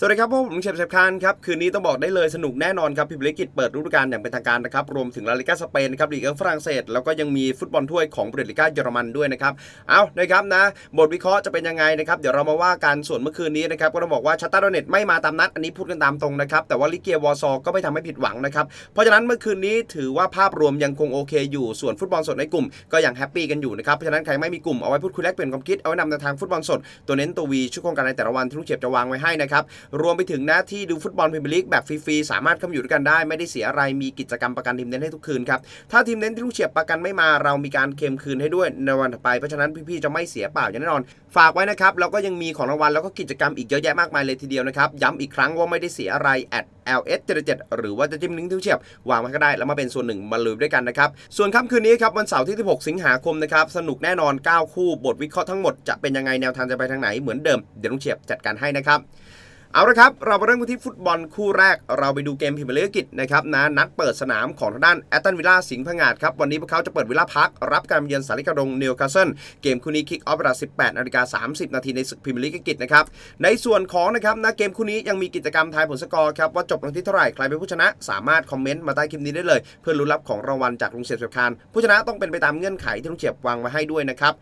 สวัสดีครับผมเชฟเชฟคานครับ คืนนี้ต้องบอกได้เลยสนุกแน่นอนครับพิมพ์ลิกิตเปิดฤดูกาลอย่างเป็นทางการนะครับ รวมถึงลาลิกาสเปนนะครับลีกฝรั่งเศส แล้วก็ยังมีฟุตบอลถ้วยของบริลิก้าเยอรมันด้วยนะครับ เอานะครับนะ บทวิเคราะห์จะเป็นยังไงนะครับ เดี๋ยวเรามาว่ากันส่วนเมื่อคืนนี้นะครับ ก็ต้องบอกว่าชัตาร์โดเน็ตไม่มาตามนัด อันนี้พูดกันตามตรงนะครับ แต่ว่าลิเกียวอร์ซอก็ไม่ทำให้ผิดหวังนะครับ เพราะฉะนั้นเมื่อคืนนี้ถือว่าภาพรวมยังคงโอเคอยู่ ส่วนฟุตบอลสดในกลุ่ม ก็ยังแฮปปี้กันอยู่นะครับ เพราะฉะนั้นใครไม่มีกลุ่มเอาไว้พูดคุยแลกเปลี่ยนความคิดเอาไว้นำในทางฟุตบอลสดตัวเน้นตัววีชุดโครงการในแต่ละวันที่ลุงเฉียบจะวางไว้ให้นะครับรวมไปถึงหน้าที่ดูฟุตบอลพรีเมียร์ลีกแบบฟรีๆสามารถเข้ามาอยู่ด้วยกันได้ ไม่ได้เสียอะไรมีกิจกรรมประกันทีมเน้นให้ทุกคืนครับถ้าทีมเน้นที่ลุงเฉียบประกันไม่มาเรามีการเคลมคืนให้ด้วยในวันถัดไปเพราะฉะนั้นพี่ๆจะไม่เสียเปล่าอย่างแน่นอน ฝากไว้นะครับแล้วก็ยังมีของรางวัลแล้วก็กิจกรรมอีกเยอะแยะมากมายเลยทีเดียวนะครับย้ำอีกครั้งว่าไม่ได้เสียอะไร at ls 77หรือว่าจะจิ้มลิงก์ที่ลุงเฉียบวางไว้ก็ได้ แล้วมาเป็นส่วนหนึ่งมาลุยด้วยกันนะครับ ส่วนค่ำคืนนี้ครับ วันเสาร์ที่ 16 สิงหาคมนะครับ สนุกแน่นอน 9 คู่บทวิเคราะห์ทั้งหมดจะเป็นยังไงแนวทางจะไปทางไหนเหมือนเดิม เดี๋ยวลุงเฉียบจัดการให้นะครับ เอาละครับ เรามาเริ่มกันที่ฟุตบอลคู่แรก เราไปดูเกมพรีเมียร์ลีกอังกฤษนะครับนะนัดเปิดสนามของทางด้านแอตตันวิลล่าสิงห์พงาดครับ วันนี้พวกเขาจะเปิดวิลล่าพัก รับการเยือนสาริกาดงนิวคาสเซิลเกมคู่นี้คิกออฟเวลา 18นาฬิกา30 นาทีในศึกพรีเมียร์ลีกอังกฤษนะครับ ในส่วนของนะครับนะเกมคู่นี้ยังมีกิจกรรมทายผลสกอร์ครับว่าจบลงที่เท่าไหร่ใครเป็นผู้ชนะ สามารถคอมเมนต์มาใต้คลิปนี้ได้เลย เพื่อลุ้นรับของรางวัลจากลุงเฉียบเฉียบคานผู้ชนะต้องเป็นไปตามเงื่อนไขที่ลุงเฉียบวางมาให้ด้วยนะครับ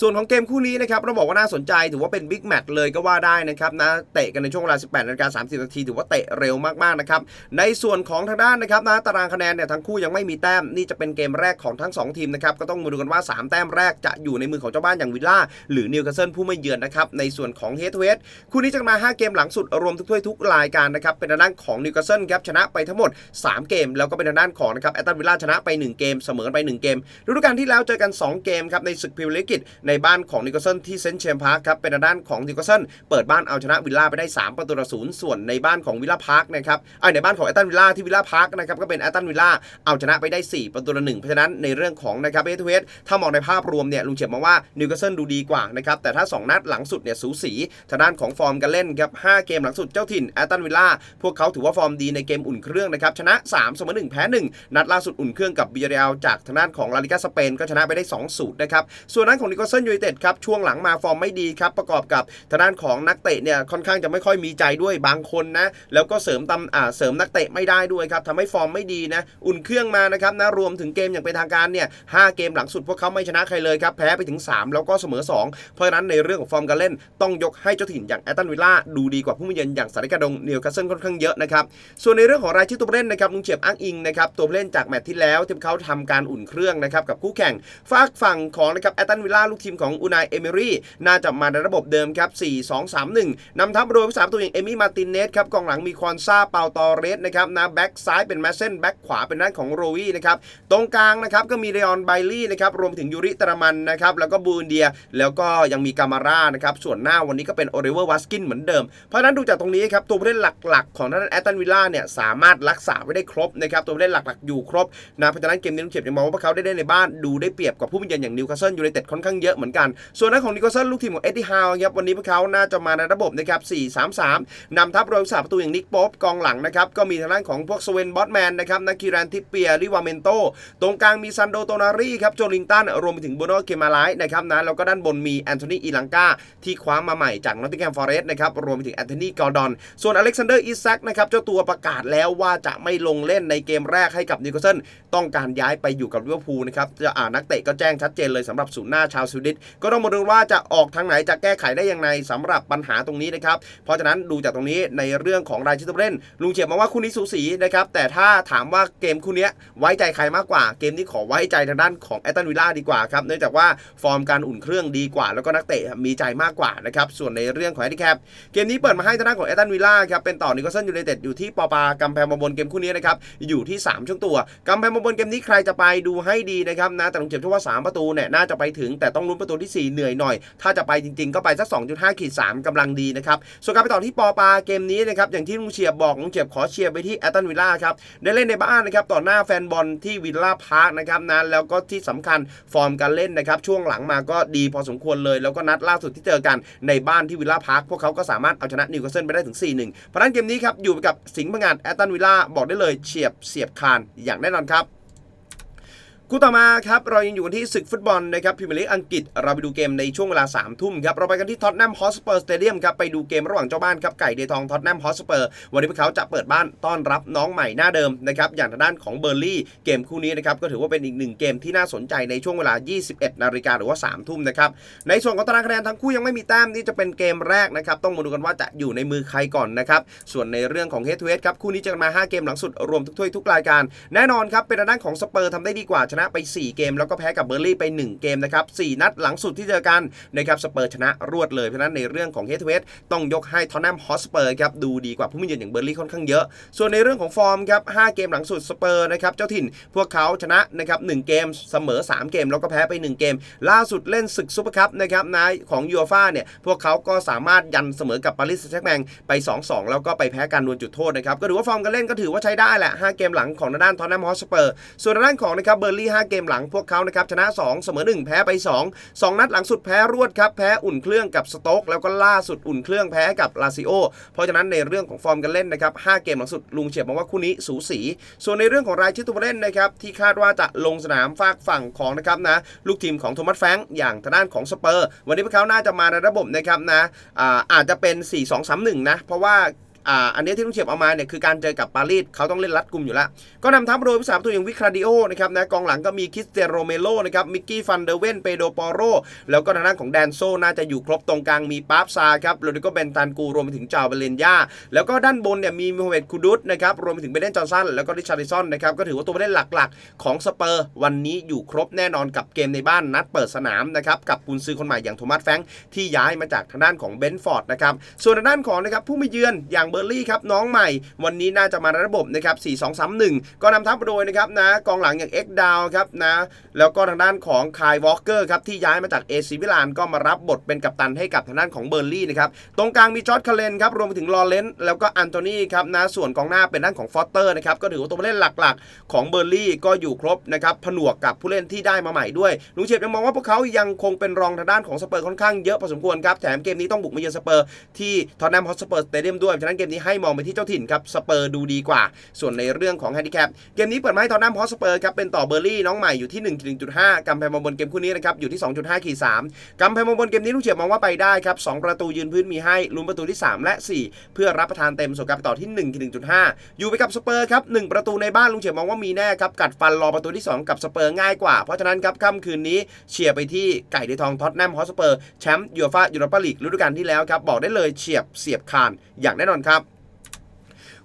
ส่วนของเกมคู่นี้นะครับเราบอกว่าน่าสนใจถือว่าเป็นบิ๊กแมตช์เลยก็ว่าได้นะครับนะเตะกันในช่วงเวลา 18นาฬิกา30นาทีถือว่าเตะเร็วมากๆนะครับในส่วนของทางด้านนะครับนะตารางคะแนนเนี่ยทั้งคู่ยังไม่มีแต้มนี่จะเป็นเกมแรกของทั้ง 2 ทีมนะครับก็ต้องมาดูกันว่า 3 แต้มแรกจะอยู่ในมือของเจ้าบ้านอย่างวิลล่าหรือนิวคาสเซิลผู้ไม่เยือนนะครับในส่วนของเฮดทูเฮดคู่นี้จะมา 5 เกมหลังสุดรวมทุกถ้วยทุกรายการนะครับเป็นทางด้านของนิวคาสเซิลครับชนะไปทั้งหมด 3 เกม แล้วก็เป็นทางด้านของนะครับแอตตันวิลล่าชนะไป 1 เกมเสมอไป 1 เกมฤดูกาลที่แล้วเจอกัน 2 เกมครับในศึกพรีเมียร์ลีกในบ้านของนิวคาสเซิลที่เซนต์เชมพาร์คครับเป็นด้านของนิวคาสเซิลเปิดบ้านเอาชนะวิลล่าไปได้ 3 ประตูต่อศูนย์ส่วนในบ้านของวิลล่าพาร์คนะครับไอในบ้านของแอตตันวิลล่าที่วิลล่าพาร์คนะครับก็เป็นแอตตันวิลล่าเอาชนะไปได้ 4 ประตูต่อหนึ่งเพราะฉะนั้นในเรื่องของนะครับเอทเวสถ้ามองในภาพรวมเนี่ยลุงเฉียบมองว่านิวคาสเซิลดูดีกว่านะครับแต่ถ้า 2 นัดหลังสุดเนี่ยสูสีทางด้านของฟอร์มการเล่นครับ5เกมหลังสุดเจ้าถิ่นแอตตันวิลล่าพวกเขาถือว่าฟอร์มดีในเกมอุ่นเครื่องนะครับชนะ3เสมอ1แพ้1นัดล่าสุดอุ่นเครื่องกับบิเรลจากทางด้านของลาลิกาสเปนก็ชนะไปได้2สูตรนะครับส่วนนั้นของนิโคลซนยูไนเต็ดครับช่วงหลังมาฟอร์มไม่ดีครับประกอบกับทางด้านของนักเตะเนี่ยค่อนข้างจะไม่ค่อยมีใจด้วยบางคนนะแล้วก็เสริมตำอ่าเสริมนักเตะไม่ได้ด้วยครับทำให้ฟอร์มไม่ดีนะอุ่นเครื่องมานะครับนะรวมถึงเกมอย่างเป็นทางการเนี่ยหเกมหลังสุดพวกเขาไม่ชนะใครเลยครับแพ้ไปถึง 3 แล้วก็เสมอ 2 เพราะฉะนั้นในเรื่องของฟอร์มการเล่น ต้องยกให้เจ้าถิ่นอย่างแอตตันวิลล่าดูดีกว่าผู้มาเยือนอย่างสาริกาดงนิวคาสเซิลค่อนข้างเยอะนะครับส่วนในเรื่องของรายชื่อตัวเล่นนะครับลุงเฉียบอ้างอิงนะครับตัวเล่นจากแมตช์ที่แล้วที่เขาทำการอุ่นเครื่องนะครับกับคู่แข่งฝากฝั่งของนะครับแอตตันวิลล่าลูกทีมของอูนายเอเมรี่น่าจะมาในระบบเดิมครับ 4 2 3 1 นำทัพโดยผู้สามตัวอย่างเอมี่มาตินเนสครับกองหลังมีควอนซาเปาตอเรสนะครับนะแบ็กซ้ายเป็นแมสเซนแบ็กขวาเป็นด้านของโรวี่นะครับตรงกลางนะครับก็มีเรออนไบลี่นะครับรวมถึงยูริตรามันนะครับแล้วก็บูนเดีย แล้วก็ยังมีกามาร่านะครับส่วนหน้าวันนี้ก็เป็นโอเรเวอร์วัสกินเหมือนเดิม เพราะฉะนั้นดูจากตรงนี้ครับตัวผู้เล่นหลักๆ ของทางด้านแอตตันวิลล่าเนี่ยสามารถรักษาไว้ได้ครบนะครับตัวผู้เล่นหลักๆอยู่ครบนะเพราะฉะนั้นเกมนี้ลุงเฉียบยังมองว่าพวกเขาได้เล่นในบ้านดูได้เปรียบกับผู้มีเยือนอย่างนิวคาสเซิลยูไนเต็ดค่อนข้างเยอะเหมือนกัน ส่วนนั้นของนิวคสเซิลลูกทีมของเอ็ดดี้ฮาวครับวันนี้พวกเขาน่าจะมาในระบบนะครับ 4-3-3 นำทัพโดยสาประตูอย่างนิกป๊อบกองหลังนะครับ ก็มีทางด้านของพวกสเวนบอสแมนนะครับนาคิรันทิปเปียริวาเมนโต ตรงกลางมีซันโดโตนารีครับโจลิงตันรวมไปถึงโบโนเกมาไลท์นะครับนะแล้วก็ด้านบนมีแอนโทนีอีลังกาที่คว้ามาใหม่จากนอตติงแฮมฟอเรสต์นะครับรวมไปถึงแอนโทนีกอร์ดอน ส่วนอเล็กซานเดอร์อิซักนะครับเจ้าตัวประกาศแล้วว่าจะไม่ลงเล่นในเกมแรกให้กับนิโคลเซนต้องการย้ายไปอยู่กับลิเวอร์พูลนะครับจะอ่านักเตะก็แจ้งชัดเจนเลยสำหรับศูนย์หน้าชาวสวีดิชก็ต้องมาดูว่าจะออกทางไหนจะแก้ไขได้อยังไงสำหรับปัญหาตรงนี้นะครับ เพราะฉะนั้นดูจากตรงนี้ในเรื่องของรายชื่อตัวเล่น ลุงเฉียบมองว่าคู่นี้สูสีนะครับแต่ถ้าถามว่าเกมคู่นี้ไว้ใจใครมากกว่า เกมนี้ขอไว้ใจทางด้านของแอตตันวิลล่าดีกว่าครับเนื่องจากว่าฟอร์มการอุ่นเครื่องดีกว่า แล้วก็นักเตะมีใจมากกว่านะครับส่วนในเรื่องของแฮนดิแคปเกมนี้เปิดมาให้ทางด้านของแอตตันวิลล่าครับเป็นต่อนิโคลเซนยูไนเต็ดอยู่ที่ปอปากำแพงมาบนเกมคู่นี้นะครับอยู่ที่ 3 ช่วงตัวกำแพงมาบนเกมนี้ใครจะไปดูให้ดีนะครับนะแต่ลุงเฉียบเชื่อว่า 3 ประตูเนี่ยน่าจะไปถึงแต่ต้องลุ้นประตูที่ 4 เหนื่อยหน่อย ถ้าจะไปจริงๆ ก็ไปสัก 2.5ขีด3กำลังดีนะครับ ส่วนการไปต่อที่ปอปาเกมนี้นะครับ อย่างที่ลุงเฉียบบอกลุงเฉียบขอเชียร์ไปที่แอตตันวิลล่าครับ ได้เล่นในบ้านนะครับ ต่อหน้าแฟนบอลที่วิลล่าพาร์คนะครับนะแล้วก็ที่สำคัญฟอร์มการเล่นนะครับ ช่วงหลังมาก็ดีพอสมควรเลย แล้วก็นัดล่าสุดที่เจอกันในบ้านที่วิลล่าพาร์คพวกเขาก็สามารถเอาชนะนิวคาสเซิลไปได้ถึง 4-1 เพราะฉะนั้นเกมนี้ครับอยู่กับสิงห์พงานแอตตันวิลล่าบอกได้เลยเฉียบเสียบคานอย่างแน่นอนครับ คู่ต่อมาครับเรายังอยู่กันที่ศึกฟุตบอลนะครับพรีเมียร์ลีกอังกฤษเราไปดูเกมในช่วงเวลา3ามทุ่มครับเราไปกันที่ท็อตแนมฮอสเปอร์สเตเดียมครับไปดูเกมระหว่างเจ้าบ้านครับไก่เดทองท็อตแนมฮอสเปอร์วันนี้พวกเขาจะเปิดบ้านต้อนรับน้องใหม่หน้าเดิมนะครับอย่างทางด้านของเบอร์ลี่เกมคู่นี้นะครับก็ถือว่าเป็นอีกหนึ่งเกมที่น่าสนใจในช่วงเวลา 21 นาฬิกาหรือว่า3ทุ่มนะครับในส่วนของตารางคะแนนทั้งคู่ยังไม่มีแต้มนี่จะเป็นเกมแรกนะครับต้องมาดูกันว่าจะอยู่ในมือใครก่อนนะครับส่วนในเรื่องของเฮดทูเฮดครับคู่นี้จอกันมา 5 เกมหลังสุดรวมทุกถ้วยทุกรายการแน่นอนครับเป็นทางด้านของสเปอร์ทำได้ดีกว่าชนะไป 4 เกม แล้วก็แพ้กับเบอร์ลี่ไป 1 เกมนะครับ4นัดหลังสุดที่เจอกันนะครับสเปอร์ชนะรวดเลยเพราะฉะนั้นในเรื่องของเฮดทูเฮดต้องยกให้ทอนแนมฮอสเปอร์ครับดูดีกว่าผู้มีเยือนอย่างเบอร์ลี่ค่อนข้างเยอะ ส่วนในเรื่องของฟอร์มครับ5เกมหลังสุดสเปอร์นะครับเจ้าถิ่นพวกเขาชนะนะครับ1เกมเสมอ 3 เกม แล้วก็แพ้ไป 1 เกม ล่าสุดเล่นศึกซุปเปอร์คัพนะครับนายของยูฟ่าเนี่ยพวกเขาก็สามารถยันเสมอกับปารีสแซงต์แมงไป 2-2 แล้วก็ไปแพ้การดวลจุดโทษนะครับก็ถือว่าฟอร์มการเล่นก็ถือว่าใช้ได้แหละ5เกมหลังของด้านทอนแนมฮอสเปอร์ส่วนด้านของนะครับเบอร์ลี่รี่ 5 เกมหลังพวกเขานะครับชนะ 2 เสมอ 1 แพ้ไป 2 2 นัดหลังสุดแพ้รวดครับแพ้อุ่นเครื่องกับสโต๊กแล้วก็ล่าสุดอุ่นเครื่องแพ้กับลาซิโอเพราะฉะนั้นในเรื่องของฟอร์มการเล่นนะครับ 5 เกมหลังสุดลุงเฉียบมองว่าคู่นี้สูสี ส่วนในเรื่องของรายชื่อตัวเล่นนะครับที่คาดว่าจะลงสนามฝากฝั่งของนะครับนะลูกทีมของโทมัสแฟงอย่างทางด้านของสเปอร์ วันนี้พวกเขาน่าจะมาในระบบนะครับนะอาอาจจะเป็น 4-2-3-1 นะ เพราะว่า อ่าอันนี้ที่ลุงเฉียบเอามาเนี่ยคือการเจอกับปารีสเขาต้องเล่นรัดกลุ่มอยู่แล้ว ก็นำทัพโดยผู้สาประตูอย่างวิคราดิโอนะครับนะกองหลังก็มีคิสเตียโรเมโลนะครับมิกกี้ฟันเดเวนเปโดปอโรแล้วก็ทางด้านของแดนโซน่าจะอยู่ครบตรงกลางมีปาร์ซาครับโรดิโกเบนตันกูรวมไปถึงจาวเบเลนยาแล้วก็ด้านบนเนี่ยมีมฮัมเหม็ดคูดุสนะครับรวมไปถึงเบเดนจอห์นสันแล้วก็ริชาร์ดิสันนะครับก็ถือว่าตัวผู้เล่นหลักๆ ของสเปอร์วันนี้อยู่ครบแน่นอนกับเกมในบ้านนัดเปิดสนามนะครับกับกุนซือคนใหม่อย่างโทมัสแฟงที่ย้ายมาจากทางด้านของเบนฟอร์ดนะครับส่วนทางด้านของนะครับผู้มาเยือนอย่างเบอร์ลี่ครับน้องใหม่ วันนี้น่าจะมาระบบนะครับ 4-2-3-1 ก็นำทัพโดยนะครับนะกองหลังอย่างเอ็กดาวครับนะแล้วก็ทางด้านของคายวอลเกอร์ครับที่ย้ายมาจากเอซิมิลานก็มารับบทเป็นกัปตันให้กับทางด้านของเบอร์ลี่นะครับตรงกลางมีจอร์ดคาเลนครับรวมไปถึงลอเรนซ์แล้วก็อันโตนีครับนะส่วนกองหน้าเป็นด้านของฟอสเตอร์นะครับก็ถือว่าตัวผู้เล่นหลักๆ ของเบอร์ลี่ก็อยู่ครบนะครับผนวกกับผู้เล่นที่ได้มาใหม่ด้วยลุงเฉียบยังมองว่าพวกเขายังคงเป็นรองทางด้านของสเปอร์ค่อนข้างเยอะพอสมควรครับแถมเกมนี้ต้องบุกมาเยือนสเปอร์ที่ทอนแนมฮอตสเปอร์สเตเดียมด้วยฉะนั้นเกมนี้ให้มองไปที่เจ้าถิ่นครับสเปอร์ดูดีกว่า ส่วนในเรื่องของแฮนดิแคปเกมนี้เปิดมาให้ทอนแนมฮอสเปอร์ครับเป็นต่อเบอร์ลี่น้องใหม่อยู่ที่ 1.1.5กำแพงมาบนเกมคู่นี้นะครับอยู่ที่ 2.5ขีด3กำแพงมาบนเกมนี้ลุงเฉียบมองว่าไปได้ครับ2ประตูยืนพื้นมีให้ลุ้นประตูที่ 3 และ 4 เพื่อรับประทานเต็มส่วนการไปต่อที่ 1.1.5 อยู่ไปกับสเปอร์ครับ1ประตูในบ้านลุงเฉียบมองว่ามีแน่ครับกัดฟันรอประตูที่ 2 กับสเปอร์ง่ายกว่าเพราะฉะนั้นครับค่ำคืนนี้เชียร์ไปที่ไก่เดทองท็อตแนมฮอสเปอร์แชมป์ยูฟ่ายูโรปาลีกฤดูกาลที่แล้วครับบอกได้เลยเฉียบเสียบคานอย่างแน่นอนครับ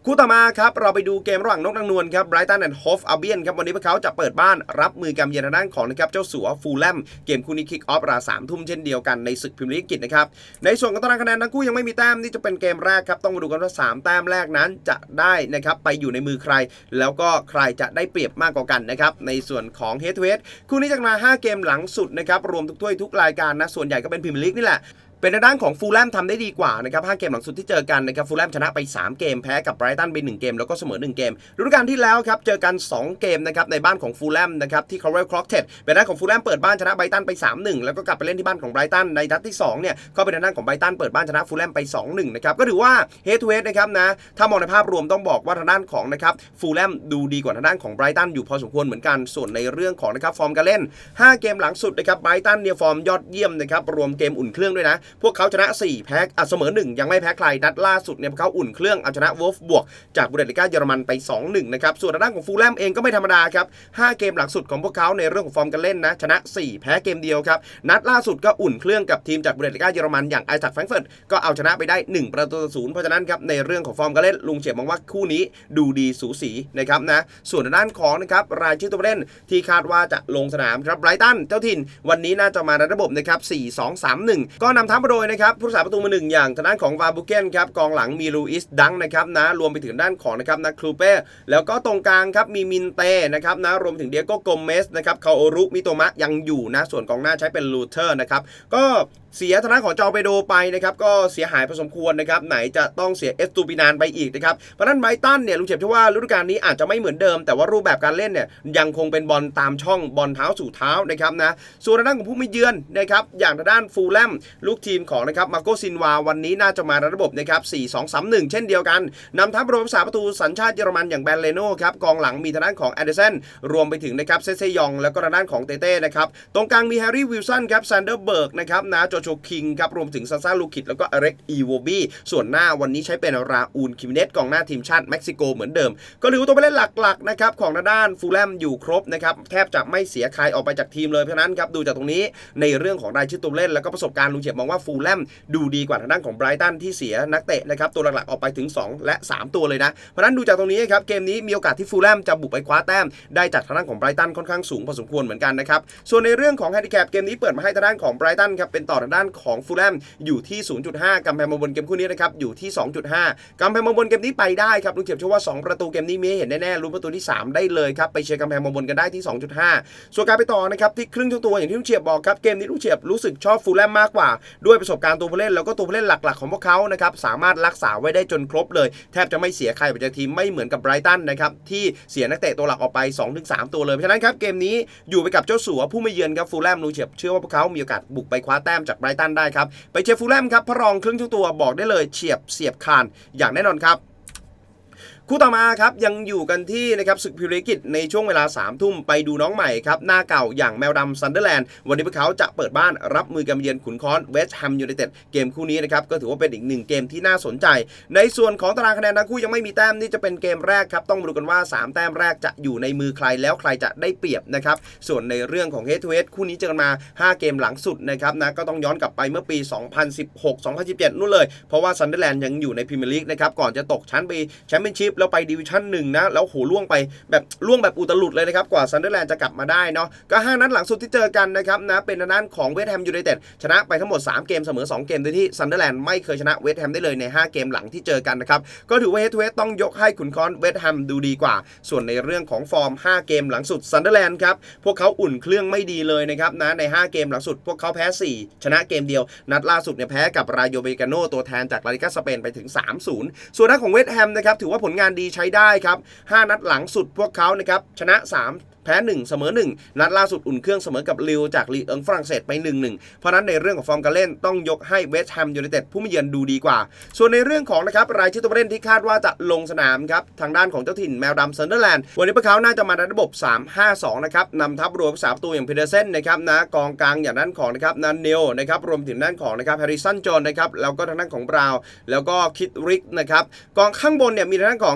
คู่ต่อมาครับเราไปดูเกมระหว่างนกนางนวลครับไบรตันแอนด์โฮฟอัลเบียนครับวันนี้พวกเขาจะเปิดบ้านรับมือกับเยือนทางด้านของนะครับเจ้าสัวฟูลแลมเกมคู่นี้คิกออฟราสามทุ่มเช่นเดียวกันในศึกพรีเมียร์ลีกกฤษนะครับในส่วนของตารางคะแนนทั้งคู่ยังไม่มีแต้มนี่จะเป็นเกมแรกครับต้องมาดูกันว่า3แต้มแรกนั้นจะได้นะครับไปอยู่ในมือใคร แล้วก็ใครจะได้เปรียบมากกว่ากันนะครับในส่วนของเฮดทูเฮดคู่นี้จะมา 5 เกมหลังสุดนะครับรวมทุกถ้วยทุกรายการนะส่วนใหญ่ก็เป็นพรีเมียร์ลีกนี่แหละ เป็นทาด้านของฟูลแลมทำได้ดีกว่านะครับ5เกมหลังสุดที่เจอกันนะครับฟูลแลมชนะไป 3 เกม แพ้กับไบรตันไป 1 เกม แล้วก็เสมอ 1 เกมฤดูกาลที่แล้วครับ เจอกัน 2 เกมนะครับในบ้านของฟูลแลมนะครับที่คาร์เวลคล็อกเท็ดเป็นด้านของฟูลแลมเปิดบ้านชนะไบรตันไป 3-1 แล้วก็กลับไปเล่นที่บ้านของไบรตันในนัดที่2เนี่ยก็เป็นทาด้านของไบรตันเปิดบ้านชนะฟูลแลมไป 2-1 นะครับก็ถือว่าเฮดทูเฮดนะครับนะถ้ามองในภาพรวมต้องบอกว่าทางด้านของนะครับฟูลแลมดูดีกว่าทางด้านของไบรตันอยู่พอสมควรเหมือนกันส่วนในเรื่องของนะครับฟอร์มการเล่น 5 เกมหลังสุดนะครับไบรตันเนี่ยฟอร์มยอดเยี่ยมนะครับรวมเกมอุ่นเครื่องด้วยนะพวกเขาชนะ 4 แพ้อะเสมอ 1 ยังไม่แพ้ใคร นัดล่าสุดเนี่ยพวกเขาอุ่นเครื่องเอาชนะวอลฟบวกจากบุเดลิก้าเยอรมันไป 2-1 นะครับ ส่วนทางด้านของฟูลแลมเองก็ไม่ธรรมดาครับ 5 เกมหลังสุดของพวกเขาในเรื่องของฟอร์มการเล่นนะ ชนะ 4 แพ้เกมเดียวครับ นัดล่าสุดก็อุ่นเครื่องกับทีมจากบุเดลิก้าเยอรมันอย่างไอซักแฟรงเฟิร์ตก็เอาชนะไปได้ 1 ประตูต่อศูนย์เพราะฉะนั้นครับในเรื่องของฟอร์มการเล่นลุงเฉียบมองว่าคู่นี้ดูดีสูสีนะครับนะส่วนทางด้านของนะครับรายชื่อตัวผู้เล่นที่คาดว่าจะลงสนามครับไบรตันเจ้าถิ่นวันนี้น่าจะมาในระบบนะครับ4-2-3-1 ก็นำทัพมาโดยนะครับผู้รักษาประตูมาหนึ่งอย่างทางด้านของวาบุเกนครับกองหลังมีลูอิสดังนะครับนะรวมไปถึงด้านของนะครับนะครูเป้แล้วก็ตรงกลางครับมีมินเต้นะครับนะรวมถึงเดียโกโกเมสนะครับคาโอรุมิโตมะยังอยู่นะส่วนกองหน้าใช้เป็นลูเทอร์นะครับก็เสียทางด้าของจอร์เปโดไปนะครับก็เสียหายพอสมควรนะครับไหนจะต้องเสียเอสตูปินานไปอีกนะครับเพราะนั้นไบตันเนี่ยลุงเจ็บเชื่อว่าฤดูกาลนี้อาจจะไม่เหมือนเดิม แต่ว่ารูปแบบการเล่นเนี่ยยังคงเป็นบอลตามช่องบอลเท้าสู่เท้านะครับนะส่วนทางด้านของผู้ไม่เยือนนะครับอย่างทางด้านฟูลแลมลูกทีมของนะครับมาโกซินวาวันนี้น่าจะมาในระบบนะครับ4-2-3-1 เช่นเดียวกันนำทัพรวมสาประตูสัญชาติเยอรมันอย่างแบนเลโน่ครับกองหลังมีทางด้านของแอนเดอร์สันรวมไปถึงนะครับเซเซยองแล้วก็ทางด้านของเต้เต้นะครับตรงกลางมีแฮร์รี่วิลสันครับแซนเดอร์เบิร์กนะครับนะจโจคิงครับรวมถึงซาซาลูคิดแล้วก็อเร็กอีโวบี้ส่วนหน้าวันนี้ใช้เป็นราอูนคิมเนสกองหน้าทีมชาติเม็กซิโกเหมือนเดิม ก็ถือว่าตัวผู้เล่นหลักๆนะครับของด้านฟูลแลมอยู่ครบนะครับแทบจะไม่เสียใครออกไปจากทีมเลยเพราะนั้นครับดูจากตรงนี้ในเรื่องของรายชื่อตัวเล่นแล้วก็ประสบการณ์ลุงเฉียบมองว่าฟูลแลมดูดีกว่าทางด้านของไบรตันที่เสียนักเตะนะครับตัวหลักๆออกไปถึง 2 และ 3 ตัวเลยนะ เพราะนั้นดูจากตรงนี้ครับเกมนี้มีโอกาสที่ฟูลแลมจะบุกไปคว้าแต้มได้จากทางด้านของไบรตันค่อนข้างสูงพอสมควรเหมือนกันนะครับส่วนในเรื่องของแฮนดิแคปเกมนี้เปิดมาให้ทางด้านของไบรตันครับเป็นต่อางด้านของฟูลแลมอยู่ที่ 0.5 กำแพงมาบนเกมคู่นี้นะครับอยู่ที่ 2.5 กำแพงมาบนเกมนี้ไปได้ครับลุงเฉียบเชื่อว่า 2 ประตูเกมนี้มีเห็นแน่ๆลุ้นประตูที่ 3 ได้เลยครับไปเชียร์กำแพงมาบนกันได้ที่ 2.5 ส่วนการไปต่อนะครับที่ครึ่งตัวอย่างที่ลุงเฉียบบอกครับเกมนี้ลุงเฉียบรู้สึกชอบฟูลแลมมากกว่า ด้วยประสบการณ์ตัวผู้เล่นแล้วก็ตัวผู้เล่นหลักๆ ของพวกเขานะครับสามารถรักษาไว้ได้จนครบเลย แทบจะไม่เสียใครไปจากทีมไม่เหมือนกับไบรตันนะครับที่เสียนักเตะตัวหลักออกไป 2-3 ตัวเลยเพราะฉะนั้นครับเกมนี้อยู่ไปกับเจ้าสัวผู้ไม่เยือนครับฟูลแลมลุงเฉียบเชื่อว่าพวกเขามีโอกาสบุกไปคว้าแต้มจากไบรตันได้ครับ ไปเชียร์ฟูลแลมครับพระรองครึ่งชั่วตัวบอกได้เลยเฉียบเสียบคานอย่างแน่นอนครับ คู่ต่อมาครับยังอยู่กันที่นะครับศึกพิริกิจในช่วงเวลา3ามทุ่มไปดูน้องใหม่ครับ หน้าเก่าอย่างแมวดำซันเดอร์แลนด์วันนี้พวกเขาจะเปิดบ้านรับมือกับเยือนขุนค้อนเวสต์แฮมยูไนเต็ดเกมคู่นี้นะครับ ก็ถือว่าเป็นอีกหนึ่งเกมที่น่าสนใจ ในส่วนของตารางคะแนนทั้งคู่ยังไม่มีแต้มนี่จะเป็นเกมแรกครับ ต้องมาดูกันว่า 3 แต้มแรกจะอยู่ในมือใครแล้วใครจะได้เปรียบนะครับส่วนในเรื่องของเฮดทูเฮดคู่นี้เจอกันมา 5 เกมหลังสุดนะครับนะก็ต้องย้อนกลับไปเมื่อปี 2016-2017นู่นเลยเพราะว่าซันเดอร์แลนด์ยังอยู่ในพรีเมียร์ลีกนะครับก่อนจะตกชั้นไปแชมเปี้ยนชิพแล้วไปดิวิชั่นหนึ่งนะ แล้วโหล่วงไปแบบล่วงแบบอุตลุดเลยนะครับ กว่าซันเดอร์แลนด์จะกลับมาได้เนาะก็ห้านัดหลังสุดที่เจอกันนะครับนะเป็นด้านของเวสต์แฮมยูไนเต็ดชนะไปทั้งหมด 3 เกมเสมอ 2 เกมโดยที่ซันเดอร์แลนด์ไม่เคยชนะเวสต์แฮมได้เลยใน 5 เกมหลังที่เจอกันนะครับก็ถือว่าเฮดทูเฮดต้องยกให้ขุนค้อนเวสต์แฮมดูดีกว่า ส่วนในเรื่องของฟอร์ม 5 เกมหลังสุดซันเดอร์แลนด์ครับพวกเขาอุ่นเครื่องไม่ดีเลยนะครับนะใน 5 เกมหลังสุด พวกเขาแพ้ 4 ชนะเกมเดียว นัดล่าสุดเนี่ยแพ้กับรายโยเบกาโนตัวแทนจากลาลิกาสเปนไปถึง 3-0 ส่วนด้านของเวสต์แฮมนะครับถือว่าผลงานดีใช้ได้ครับ 5 นัดหลังสุดพวกเขานะครับชนะ 3 พ้ 1 เสมอ 1 นัดล่าสุดอุ่นเครื่องเสมอกับลิวจากลีเอิงฝรั่งเศสไป 1-1 เพราะนั้นในเรื่องของฟอร์มการเล่นต้องยกให้เวสต์แฮมยูไนเต็ดผู้มาเยือนดูดีกว่า ส่วนในเรื่องของนะครับรายชื่อตัวเล่นที่คาดว่าจะลงสนามครับทางด้านของเจ้าถิ่นแมวดำเซนเดอร์แลนด์วันนี้พวกเขาน่าจะมาในระบบ 3-5-2 นะครับนำทัพรวมสามประตูอย่างเพเดเซนนะครับนะกองกลางอย่างด้านของนะครับนันเนลนะครับรวมถึงด้านของนะครับแฮร์ริสันจอห์นนะครับแล้วก็ทางด้านของบราวน์แล้วก็คิดริกนะครับกองข้างบนเนี่ยมีทางด้านของ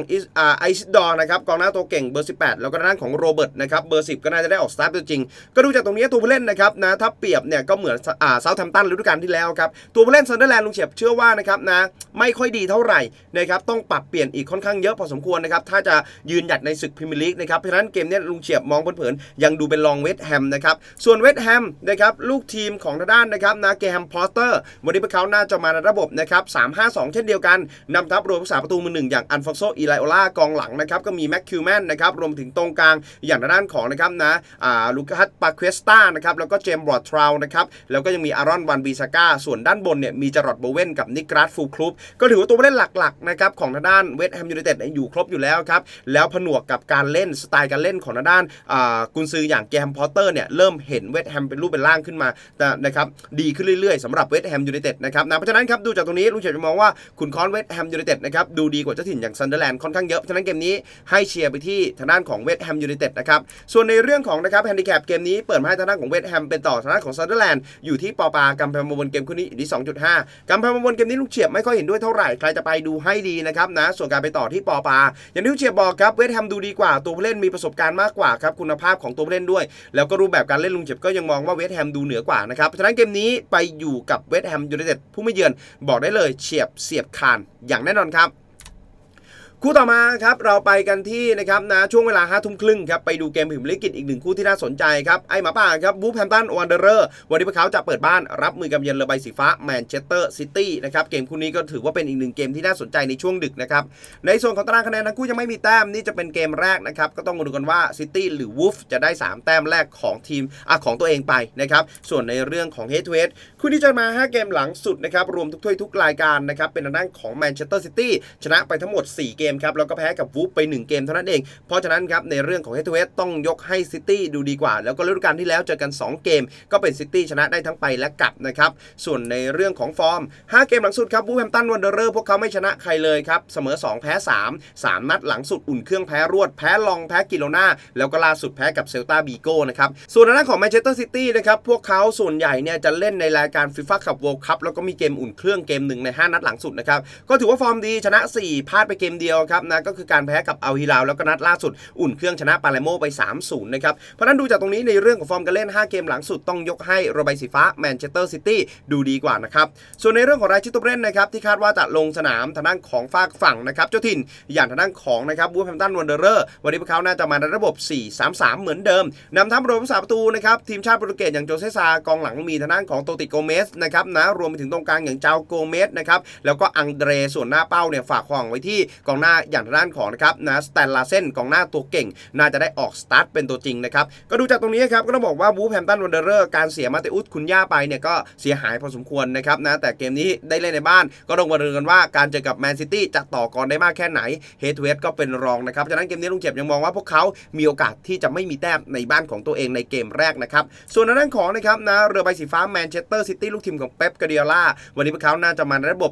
ไอซิดอร์นะครับกองหน้าตัวเก่งเบอร์ 18 แล้วก็ทางด้านของโรเบิร์ตนะครับเบอร์10ก็น่าจะได้ออกสตาร์ทตัวจริง ก็ดูจากตรงนี้ตัวผู้เล่นนะครับนะถ้าเปรียบเนี่ยก็เหมือนอ่าเซาท์แฮมป์ตันฤดูกาลที่แล้วครับตัวผู้เล่นซันเดอร์แลนด์ลุงเฉียบเชื่อว่านะครับนะไม่ค่อยดีเท่าไหร่นะครับต้องปรับเปลี่ยนอีกค่อนข้างเยอะพอสมควรนะครับถ้าจะยืนหยัดในศึกพรีเมียร์ลีกนะครับเพราะฉะนั้นเกมนี้ลุงเฉียบมองเผินๆยังดูเป็นรองเวสต์แฮมนะครับส่วนเวสต์แฮมนะครับลูกทีมของทางด้านนะครับนะเกแฮมพอสเตอร์วันนี้พวกเขาน่าจะมาในระบบนะครับ3-5-2 เช่นเดียวกันนำทัพรวมผู้สาประตูมือหนึ่งอย่างอันฟอนโซอีไลโอล่ากองหลังนะครับก็มีแม็กคิวแมนนะครับรวมถึงตรงกลางอย่างทางด้านของนะครับนะอ่าลูคัสปาเควสตานะครับแล้วก็เจมส์บรอดทราวนะครับแล้วก็ยังมีอารอนวันบีซาก้าส่วนด้านบนเนี่ยมีจารอดโบเวนกับนิกราสฟูคลุปก็ถือว่าตัวผู้เล่นหลักๆนะครับของทางด้านเวสต์แฮมยูไนเต็ดอยู่ครบอยู่แล้วครับแล้วผนวกกับการเล่นสไตล์การเล่นของทางด้านอ่ากุนซืออย่างแกมพอตเตอร์เนี่ยเริ่มเห็นเวสต์แฮมเป็นรูปเป็นร่างขึ้นมาแต่นะครับดีขึ้นเรื่อยๆสำหรับเวสต์แฮมยูไนเต็ดนะครับนะเพราะฉะนั้นครับดูจากตรงนี้ลุงเฉยจะมองว่าขุนค้อนเวสต์แฮมยูไนเต็ดนะครับดูดีกว่าเจ้าถิ่นอย่างซันเดอร์แลนด์ค่อนข้างเยอะเพราะฉะนั้นเกมนี้ให้เชียร์ไปที่ทางด้านของเวสต์แฮมยูไนเต็ดนะครับส่วนในเรื่องของนะครับแฮนดิแคปเกมนี้เปิดมาให้ทางด้านของเวสต์แฮมเป็นต่อทางด้านของซันเดอร์แลนด์อยู่ที่ปอปากำแพงมาบนเกมคู่นี้อยู่ที่ 2.5กำแพงมาบนเกมนี้ลูกเฉียบไม่ค่อยเห็นด้วยเท่าไหร่ใครจะไปดูให้ดีนะครับนะส่วนการไปต่อที่ปอปา อย่างที่ลูกเฉียบบอกครับเวสต์แฮมดูดีกว่าตัวผู้เล่นมีประสบการณ์มากกว่าครับคุณภาพของตัวผู้เล่นด้วย แล้วก็รูปแบบการเล่นลุงเฉียบก็ยังมองว่าเวสต์แฮมดูเหนือกว่านะครับเพราะฉะนั้นเกมนี้ไปอยู่กับเวสต์แฮมยูไนเต็ดผู้ไม่เยือนบอกได้เลยเฉียบเสียบคานอย่างแน่นอนครับ คู่ต่อมาครับเราไปกันที่นะครับนะช่วงเวลา5้าทุ่มครึ่งครับไปดูเกมพิมลิกิตอีกหนึ่งคู่ที่น่าสนใจครับไอหมาป่าครับบูฟแฮมตันวันเดอร์วันนี้พวกเขาจะเปิดบ้านรับมือกับเยือนเรือใบสีฟ้าแมนเชสเตอร์ซิตี้นะครับเกมคู่นี้ก็ถือว่าเป็นอีกหนึ่งเกมที่น่าสนใจในช่วงดึกนะครับในส่วนของตารางคะแนนทั้งคู่ยังไม่มีแต้มนี่จะเป็นเกมแรกนะครับก็ต้องมาดูกันว่าซิตี้หรือวูฟจะได้ 3 แต้มแรกของทีมอะของตัวเองไปนะครับส่วนในเรื่องของเฮดทูเฮดคู่ที่จะมา 5 เกมหลังสุดนะครับรวมทุกถ้วยทุกรายการนะครับเป็นทางด้านของแมนเชสเตอร์ซิตี้ชนะไปทั้งหมด 4 เกมครับแล้วก็แพ้กับวูฟไป 1 เกมเท่านั้นเอง เพราะฉะนั้นครับในเรื่องของเฮดทูเฮดต้องยกให้ซิตี้ดูดีกว่า แล้วก็ฤดูกาลที่แล้วเจอกัน 2 เกม ก็เป็นซิตี้ชนะได้ทั้งไปและกลับนะครับส่วนในเรื่องของฟอร์ม 5 เกมหลังสุดครับบูแฮมตันวันเดอร์เรอร์พวกเขาไม่ชนะใครเลยครับเสมอ 2 แพ้ 3 3 นัดหลังสุดอุ่นเครื่องแพ้รวดแพ้ลองแพ้กิโลนาแล้วก็ล่าสุดแพ้กับเซลตาบีโก้นะครับส่วนในด้านของแมนเชสเตอร์ซิตี้นะครับพวกเขาส่วนใหญ่เนี่ยจะเล่นในรายการฟีฟ่าคัพเวิลด์คัพแล้วก็มีเกมอุ่นเครื่องเกมหนึ่งใน 5 นัดหลังสุดนะครับก็ถือว่าฟอร์มดีชนะ 4พลาดไปเกมเดียวครับนะก็คือการแพ้กับอัลฮิลาลแล้วก็นัดล่าสุดอุ่นเครื่องชนะปาเลโมไป 3-0 นะครับ เพราะนั้นดูจากตรงนี้ในเรื่องของฟอร์มการเล่น 5 เกมหลังสุดต้องยกให้โรไบสีฟ้าแมนเชสเตอร์ซิตี้ดูดีกว่านะครับ ส่วนในเรื่องของรายชื่อตัวเล่นนะครับที่คาดว่าจะลงสนามทางด้านของฝากฝั่งนะครับเจ้าถิ่นอย่างทางด้านของนะครับบูฟแฮมตันวันเดอร์เรอร์วันนี้พวกเขาน่าจะมาในระบบ 4-3-3 เหมือนเดิมนำทัพโดยผู้สาประตูนะครับทีมชาติโปรตุเกสอย่างโจเซซากองหลังมีทางด้านของโตติโกเมสนะครับนะรวมไปถึงตรงกลางอย่างเจ้าโกเมสนะครับแล้วก็อังเดรส่วนหน้าเป้าเนี่ยฝากความไว้ที่กองหน้าอย่างด้านของนะครับนะสแตนลาเซนกองหน้าตัวเก่ง น่าจะได้ออกสตาร์ทเป็นตัวจริงนะครับ ก็ดูจากตรงนี้ครับก็ต้องบอกว่าบูฟแฮมตันวันเดอร์การเสียมาเตอุสคุณย่าไปเนี่ยก็เสียหายพอสมควรนะครับนะแต่เกมนี้ได้เล่นในบ้านก็ต้องมาดูกันว่าการเจอกับแมนซิตี้จะต่อกรได้มากแค่ไหนเฮดทูเฮดก็เป็นรองนะครับฉะนั้นเกมนี้ลุงเจ็บยังมองว่าพวกเขามีโอกาสที่จะไม่มีแต้มในบ้านของตัวเองในเกมแรกนะครับส่วนในด้านของนะครับนะเรือใบสีฟ้าแมนเชสเตอร์ซิตี้ลูกทีมของเป๊ปกาเดียล่าวันนี้พวกเขาน่าจะมาในระบบ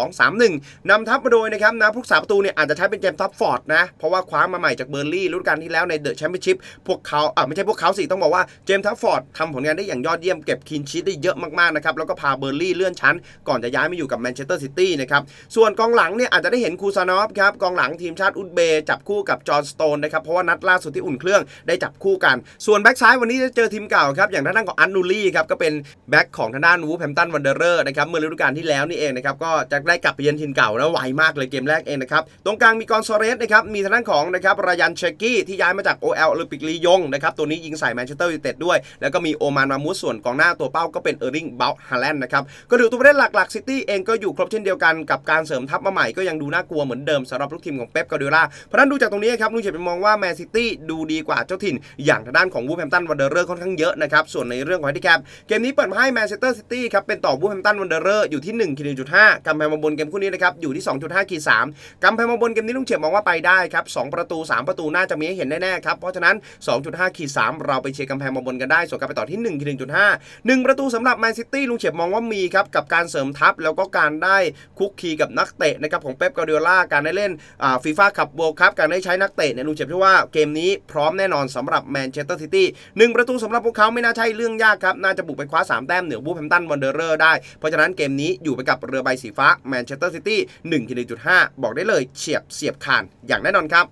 4-2-3-1นำทัพมาโดยนะครับนะผู้สาประตูเนี่ยอาจจะใช้เป็นเจมส์ทัฟฟอร์ดนะ เพราะว่าคว้ามาใหม่จากเบอร์ลี่ฤดูกาลที่แล้วในเดอะแชมเปี้ยนชิพพวกเขาอ่าไม่ใช่พวกเขาสิต้องบอกว่าเจมส์ทัฟฟอร์ดทำผลงานได้อย่างยอดเยี่ยมเก็บคินชีตได้เยอะมากๆนะครับแล้วก็พาเบอร์ลี่เลื่อนชั้น ก่อนจะย้ายมาอยู่กับแมนเชสเตอร์ซิตี้นะครับส่วนกองหลังเนี่ยอาจจะได้เห็นคูซานอฟครับกองหลังทีมชาติอุซเบย์จับคู่กับจอห์นสโตนนะครับเพราะว่านัดล่าสุดที่อุ่นเครื่องได้จับคู่กัน ส่วนแบ็กซ้ายวันนี้จะเจอทีมเก่าครับอย่างทางด้านของอันนูลี่ครับก็เป็นแบ็กของทางด้านวูฟแฮมตันวันเดอร์นะครับเมื่อฤดูกาลที่แล้วนี่เองนะครับก็จะได้กลับไปเยือนทีมเก่าแล้วไวมากเลยเกมแรกเองนะครับตรงกลางมีกอนซอเรสนะครับ มีทางด้านของนะครับรายันเชกกี้ที่ย้ายมาจาก OL โอลิมปิกลียงนะครับ ตัวนี้ยิงใส่แมนเชสเตอร์ยูไนเต็ดด้วย แล้วก็มีโอมานมามูสส่วนกองหน้าตัวเป้าก็เป็นเออร์ริงเบลฮาแลนด์นะครับ ก็ดูตัวผู้เล่นหลักๆซิตี้เองก็อยู่ครบเช่นเดียวกันกับการเสริมทัพมาใหม่ก็ยังดูน่ากลัวเหมือนเดิมสำหรับลูกทีมของเป๊ปกาเดล่าเพราะนั้นดูจากตรงนี้ครับลุงเฉยไปมองว่าแมนซิตี้ดูดีกว่าเจ้าถิ่น อย่างทางด้านของวูฟแฮมตันวันเดอร์เรอร์ค่อนข้างเยอะนะครับส่วนในเรื่องของแฮนดิแคปเกมนี้เปิดมาให้แมนเชสเตอร์ซิตี้ครับเป็นต่อวูฟแฮมตันวันเดอร์อยู่ที่1ขีด1.5กำแพงมาบนเกมคู่นี้นะครับอยู่ที่2.5ขีด3กำแพงมาบนเกมนี้ลุงเฉียบมองว่าไปได้ครับ2ประตู 3 ประตูน่าจะมีให้เห็นแน่ๆครับเพราะฉะนั้น 2.5ขีด3เราไปเชียร์กำแพงมาบนกันได้ ส่วนการไปต่อที่1ขีด1.5 1 ประตูสำหรับแมนซิตี้ลุงเฉียบมองว่ามีครับกับการเสริมทัพแล้วก็การได้คุกคีกับนักเตะนะครับของเป๊ปกาเดียล่าการได้เล่นฟีฟ่าคัพโบคัพการได้ใช้นักเตะเนี่ยลุงเฉียบเชื่อว่าเกมนี้พร้อมแน่นอนสำหรับแมนเชสเตอร์ซิตี้หนึ่งประตูสำหรับพวกเขาไม่น่าใช่เรื่องยากครับน่าจะบุกไปคว้า 3 แต้มเหนือบูแฮมตันวันเดอร์ได้เพราะฉะนั้นเกมนี้อยู่ไปกับเรือใบสีฟ้าแมนเชสเตอร์ซิตี้1.5บอกได้เลยเฉียบเสียบคานอย่างแน่นอนครับ